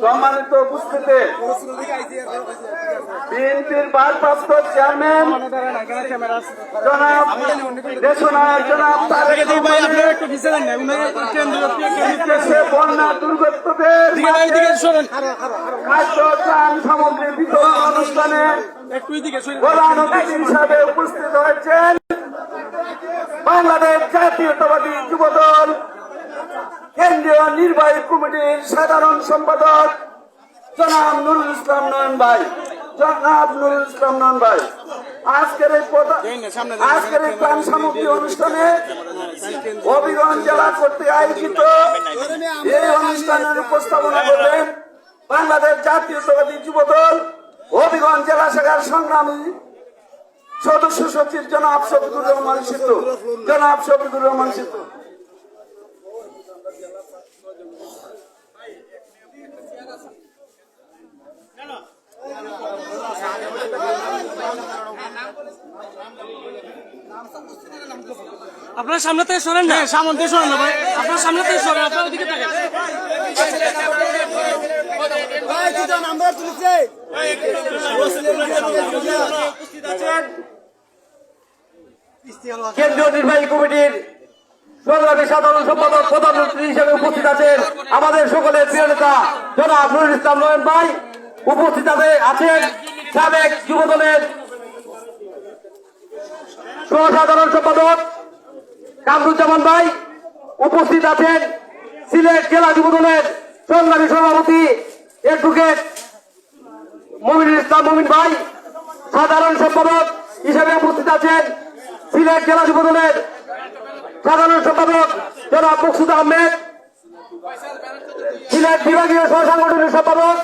সম্মানিত উপস্থিতি। বিএনপির ভারপ্রাপ্ত চেয়ারম্যান জনাব দেশনায়ক জনাব তারেক রহমানের দেশে বন্যা দুর্গতদের খাদ্য ত্রাণ সামগ্রী বিতরণ অনুষ্ঠানে প্রধান অতিথি হিসাবে উপস্থিত হয়েছেন বাংলাদেশ জাতীয়তাবাদী যুবদল কেন্দ্রীয় নির্বাহী কমিটির সাধারণ সম্পাদক জনাব নুরুল ইসলাম নয়ন ভাই। জনাব নুরুল ইসলাম নয়ন ভাই আজকের এই আজকের এই প্রাণ সামগ্রী অনুষ্ঠানে হবিগঞ্জ জেলা কর্তৃক আয়োজিত এই অনুষ্ঠানের উপস্থাপনা করবেন বাংলাদেশ জাতীয়তাবাদী যুবদল হবিগঞ্জ জেলা শাখার সংগ্রামী সদস্য সচিব জনাব শফিকুর রহমান সিদ্ধু। জনাব শফিকুর রহমান সিদ্ধু। আপনার সামনে থেকে সরেন না। সামনে থেকে সরেন না ভাই। আপনার সামনে থেকে সরেন আপনার ওদিকে থাকেন কেন্দ্রীয় নির্বাহী কমিটির সংগ্রামী সাধারণ সম্পাদক প্রধানমন্ত্রী হিসেবে উপস্থিত আছেন আমাদের সকলের প্রিয় নেতা জনাব নুরুল ইসলাম নয়ন ভাই। উপস্থিত আছে- আছেন সাবেক যুব দলের সহসাধারণ সম্পাদক কামরুজ্জামান ভাই উপস্থিত আছেন সিলেট জেলা যুব দলের সংগ্রামী সভাপতি অ্যাডভোকেট মমিনুল ইসলাম মমিন ভাই, সাধারণ সম্পাদক হিসেবে উপস্থিত আছেন সিলেট জেলা যুব দলের সাধারণ সম্পাদক জনাব মকসুদ আহমেদ, সিলেট বিভাগীয় সহ সংগঠনের সম্পাদক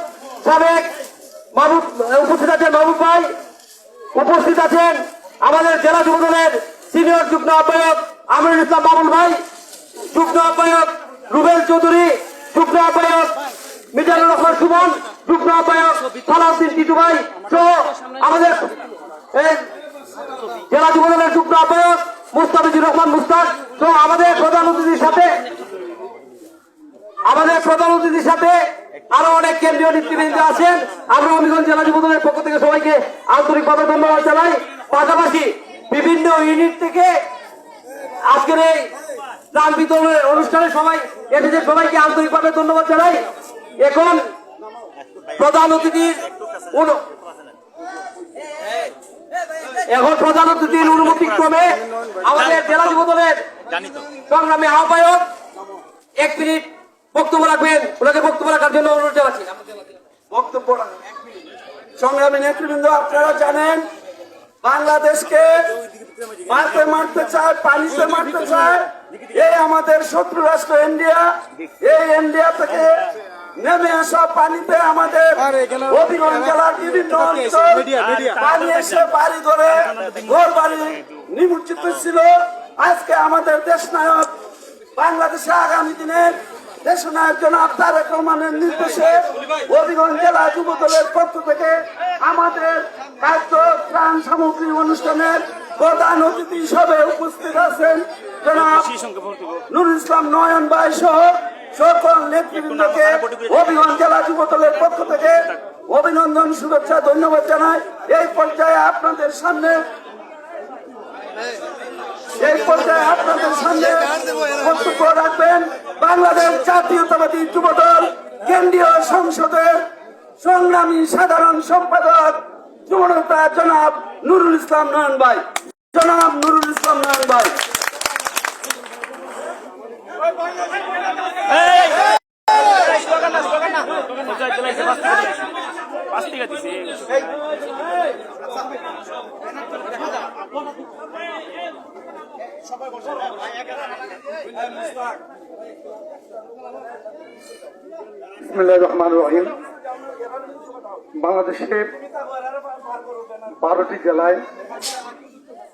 সাবেক মাহবুব, উপস্থিত আছেন মাহবুব ভাই, উপস্থিত আছেন আমাদের জেলা যুব দলের সিনিয়র যুগ্ম আহ্বায়ক আমিরুল ইসলাম বাবুল ভাই, যুগ্ম আহ্বায়ক রুবেল চৌধুরী, যুগ্ম আহ্বায়ক মিজানুর রহমান সুমন, যুগ্ম আহ্বায়ক সালাউদ্দিন টিটু ভাই সহ আমাদের জেলা যুব দলের যুগ্ম আহ্বায়ক মুস্তাফিজুর রহমান মুস্তাক সহ আমাদের প্রধান অতিথির সাথে, আমাদের প্রধান অতিথির সাথে আরও অনেক কেন্দ্রীয় নেতৃবৃন্দ আছেন। আমরা হবিগঞ্জ জেলা যুব দলের পক্ষ থেকে সবাইকে আন্তরিকভাবে ধন্যবাদ জানাই। পাশাপাশি বিভিন্ন ইউনিট থেকে আজকের এই ত্রাণ বিতরণের অনুষ্ঠানে সবাই এসেছে। সবাইকে আন্তরিকভাবে ধন্যবাদ জানাই। এখন প্রধান অতিথির এখন প্রধান অতিথির অনুমতি ক্রমে আমাদের জেলা যুব দলের সংগ্রামী আহ্বায়ক এক মিনিট বক্তব্য রাখবেন। ওনাকে বক্তব্য রাখার জন্য অনুরোধ জানাচ্ছি। বক্তব্য সংগ্রামী নেতৃবৃন্দ, আপনারা জানেন বাংলাদেশকে মারতে মারতে চায়, পানিতে মারতে চায়। এই আমাদের শত্রু রাষ্ট্র ইন্ডিয়া, এই ইন্ডিয়া থেকে নেমে আসা পানিতে আমাদের হবিগঞ্জ জেলার বিভিন্ন অঞ্চল পানি এসে বাড়ি ধরে, ঘর বাড়ি নিমজ্জিত ছিল। আজকে আমাদের দেশ নায়ক বাংলাদেশে আগামী দিনের দেশনায়ক জনাব তারেক রহমানের নির্দেশে হবিগঞ্জ জেলা যুব দলের পক্ষ থেকে আমাদের খাদ্য, ত্রাণ সামগ্রী অনুষ্ঠানের প্রধান অতিথি হিসাবে উপস্থিত আছেন জনাব নুরুল ইসলাম নয়ন ভাই সহ সকল নেতৃবৃন্দকে হবিগঞ্জ জেলা যুব দলের পক্ষ থেকে অভিনন্দন শুভেচ্ছা ধন্যবাদ জানাই। এই পর্যায়ে আপনাদের সামনে এই পর্যায়ে আপনাদের সামনে বক্তব্য রাখবেন বাংলাদেশ জাতীয়তাবাদী যুবদল কেন্দ্রীয় সংসদের সংগ্রামী সাধারণ সম্পাদক যুবনেতা জনাব নুরুল ইসলাম নয়ন ভাই জনাব নুরুল ইসলাম নয়ন ভাই। রহমানির রহিম। বাংলাদেশের বারোটি জেলায়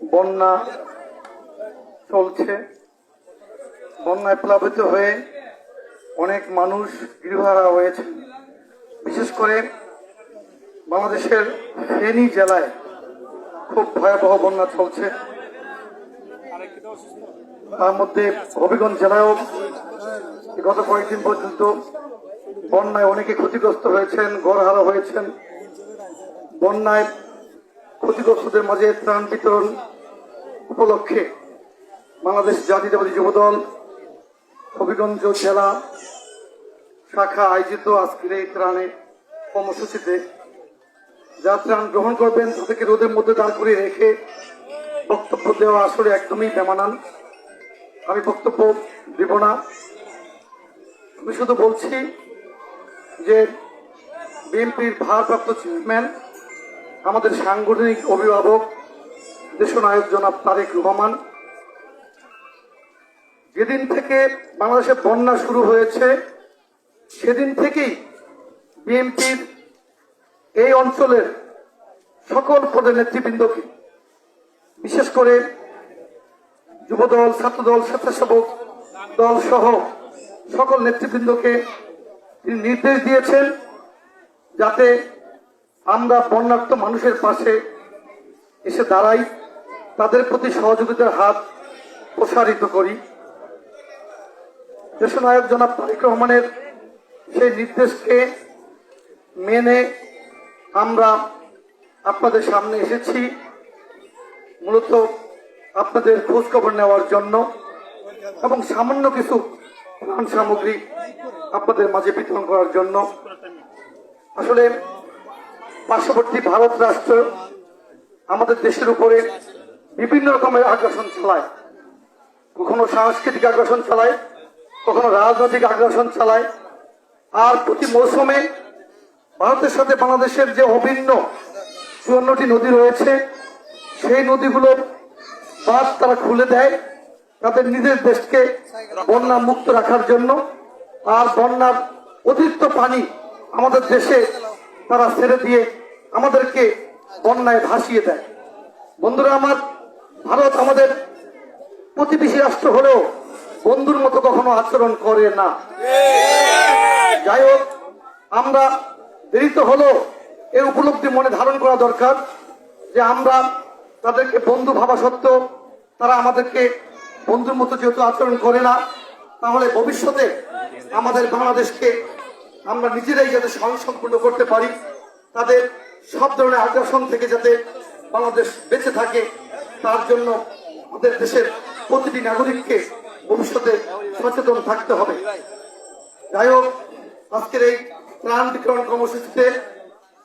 বন্যা চলছে। বন্যায় প্লাবিত হয়ে অনেক মানুষ গৃহহারা হয়েছে। বিশেষ করে বাংলাদেশের ফেনী জেলায় খুব ভয়াবহ বন্যা চলছে। তার মধ্যে হবিগঞ্জ জেলায়ও গত কয়েকদিন পর্যন্ত বন্যায় অনেকে ক্ষতিগ্রস্ত হয়েছেন ঘরহারা হয়েছেন। বন্যায় ক্ষতিগ্রস্তদের মাঝে ত্রাণ বিতরণ উপলক্ষে বাংলাদেশ জাতীয়তাবাদী যুবদল, হবিগঞ্জ জেলা শাখা আয়োজিত আজকের এই ত্রাণে কর্মসূচিতে যা ত্রাণ গ্রহণ করবেন তাদেরকে রোদের মধ্যে দাঁড় করিয়ে রেখে বক্তব্য দেওয়া আসলে একদমই বেমানান। আমি বক্তব্য দেব না। আমি শুধু বলছি যে বিএনপির ভারপ্রাপ্ত চেয়ারম্যান আমাদের সাংগঠনিক অভিভাবক, দেশনায়ক জনাব তারেক রহমান। যেদিন থেকে বাংলাদেশে বন্যা শুরু হয়েছে, সেদিন থেকেই বিএনপির এই অঞ্চলের সকল পদের নেতৃবৃন্দকে, বিশেষ করে যুবদল, ছাত্রদল, স্বেচ্ছাসেবক দল সহ সকল নেতৃবৃন্দকে তিনি নির্দেশ দিয়েছেন যাতে আমরা বন্যার্থ মানুষের পাশে এসে দাঁড়াই, তাদের প্রতি সহযোগিতার হাত প্রসারিত করি। দেশনায়ক জনাব তারেক রহমানের সেই নির্দেশকে মেনে আমরা আপনাদের সামনে এসেছি। মূলত আপনাদের খোঁজখবর নেওয়ার জন্য এবং সামান্য কিছু ত্রাণ সামগ্রী আপনাদের মাঝে বিতরণ করার জন্য। আসলে পার্শ্ববর্তী ভারত রাষ্ট্র আমাদের দেশের উপরে বিভিন্ন রকমের আগ্রাসন চালায়। কখনো সাংস্কৃতিক আগ্রাসন চালায়, কখনো রাজনৈতিক আগ্রাসন চালায়। আর প্রতি মৌসুমে ভারতের সাথে বাংলাদেশের যে অভিন্ন চুয়ান্নটি নদী রয়েছে, সেই নদীগুলোর বাঁধ তারা খুলে দেয় তাদের নিজের দেশকে বন্যা মুক্ত রাখার জন্য। আর বন্যার অতিরিক্ত পানি আমাদের দেশে তারা ছেড়ে দিয়ে আমাদেরকে বন্যায় ভাসিয়ে দেয়। বন্ধুরা, আমার ভারত আমাদের প্রতিবেশী রাষ্ট্র হলেও বন্ধুর মতো কখনো আচরণ করে না। যাই হোক, আমরা দেরিতে হলো এই উপলব্ধি মনে ধারণ করা দরকার যে আমরা তাদেরকে বন্ধু ভাবা সত্ত্বেও তারা আমাদেরকে বন্ধুর মতো যেহেতু আচরণ করে না, তাহলে ভবিষ্যতে আমাদের বাংলাদেশকে আমরা নিজেরাই যাতে স্বয়ংসম্পূর্ণ করতে পারি, তাদের সব ধরনের আগ্রাসন থেকে যাতে বাংলাদেশ বেঁচে থাকে, তার জন্য আমাদের দেশের প্রতিটি নাগরিককে ভবিষ্যতে সচেতন থাকতে হবে। যাই হোক, আজকের এই ত্রাণ বিতরণ কর্মসূচিতে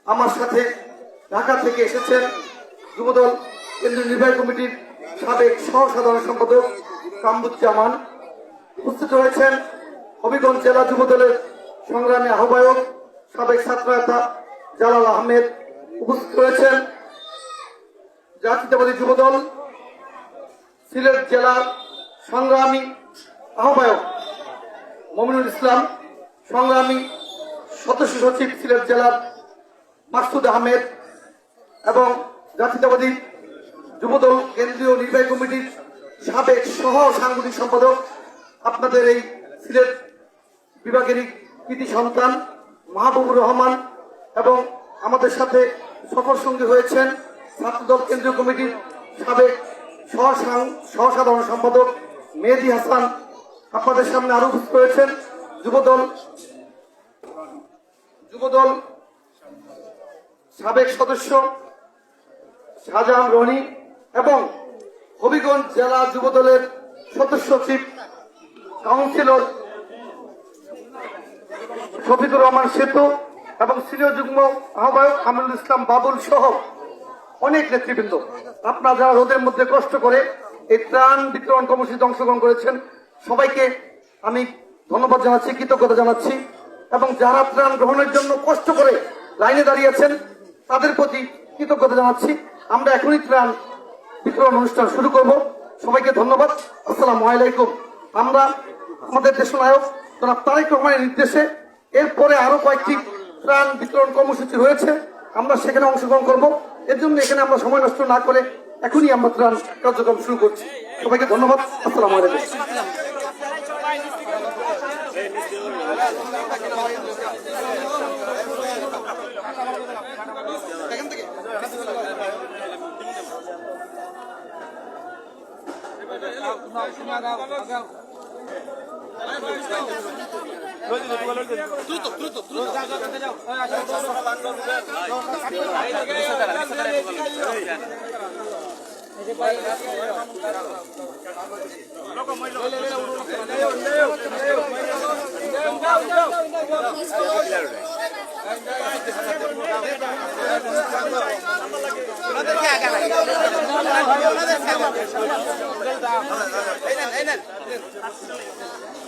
আমার সাথে ঢাকা থেকে এসেছেন যুবদল কেন্দ্রীয় নির্বাহী কমিটির সাবেক সহ সাধারণ সম্পাদক কামরুজ্জামান। উপস্থিত রয়েছেন হবিগঞ্জ জেলা যুবদলের সংগ্রামী আহ্বায়ক সাবেক ছাত্রনেতা জালাল আহমেদ উপস্থিত রয়েছেন। জাতীয়তাবাদী যুবদল, সিলেট জেলার সংগ্রামী আহ্বায়ক মমিনুল ইসলাম, সংগ্রামী সদস্য সচিব সিলেট জেলার মাসুদ আহমেদ এবং জাতীয়তাবাদী যুবদল কেন্দ্রীয় নির্বাহী কমিটির সাবেক সহ সাংগঠনিক সম্পাদক আপনাদের এই সিলেট বিভাগেরই কৃতি সন্তান মাহবুবুর রহমান এবং আমাদের সাথে সফর সঙ্গী হয়েছেন ছাত্রদল কেন্দ্রীয় কমিটির সাবেক সহ সাং- সহ সম্পাদক মেহেদি হাসান। আপনাদের সামনে আরও উপস্থিত রয়েছেন যুবদল যুবদল সাবেক সদস্য শাহজাহান রনি এবং হবিগঞ্জ জেলা যুবদলের সদস্য সচিব কাউন্সিলর শফিকুর রহমান সেতু এবং সিনিয়র যুগ্ম আহ্বায়ক আমিনুল ইসলাম বাবুল সহ অনেক নেতৃবৃন্দ। আপনারা যারা রোদের মধ্যে কষ্ট করে এই ত্রাণ বিতরণ কর্মসূচিতে অংশগ্রহণ করেছেন, সবাইকে আমি ধন্যবাদ জানাচ্ছি, কৃতজ্ঞতা জানাচ্ছি এবং যারা ত্রাণ গ্রহণের জন্য কষ্ট করে লাইনে দাঁড়িয়েছেন তাদের প্রতি কৃতজ্ঞতা জানাচ্ছি। আমরা এখনই ত্রাণ বিতরণ অনুষ্ঠান শুরু করব। সবাইকে ধন্যবাদ। আসসালামু আলাইকুম। আমরা আমাদের দেশনায়ক তারা তারেক রহমানের নির্দেশে এরপরে আরও কয়েকটি ত্রাণ বিতরণ কর্মসূচি রয়েছে আমরা সেখানে অংশগ্রহণ করব। এর জন্য এখানে আমরা সময় নষ্ট না করে এখনই আমরা ত্রাণ কার্যক্রম শুরু করছি। সবাইকে ধন্যবাদ। আসসালামু আলাইকুম। ওনাদেরকে আগে লাগে ওনাদেরকে আগে লাগে এই নেন এই নেন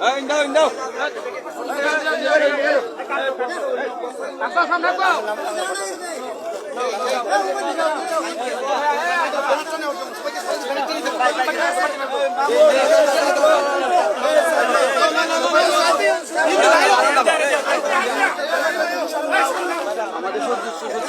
Nein, no no Nein, nein, nein. আমাদের সবজি সবজি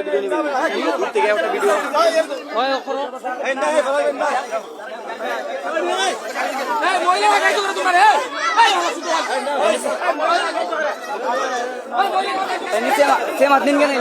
একটা ভিডিও নিবেন ঘুরতে গিয়ে একটা ভিডিও সে মাত নিন কেন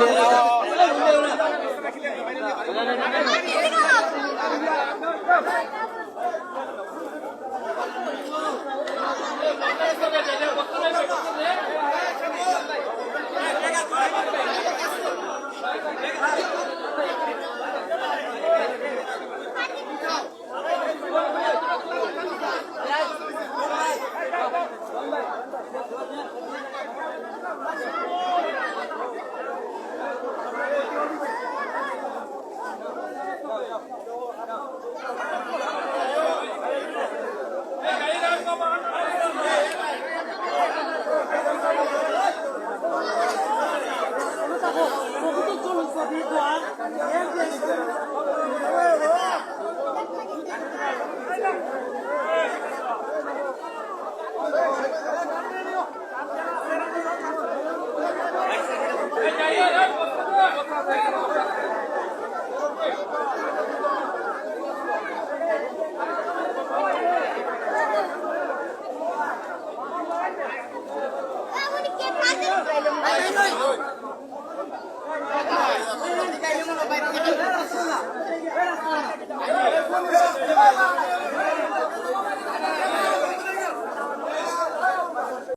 Bravo.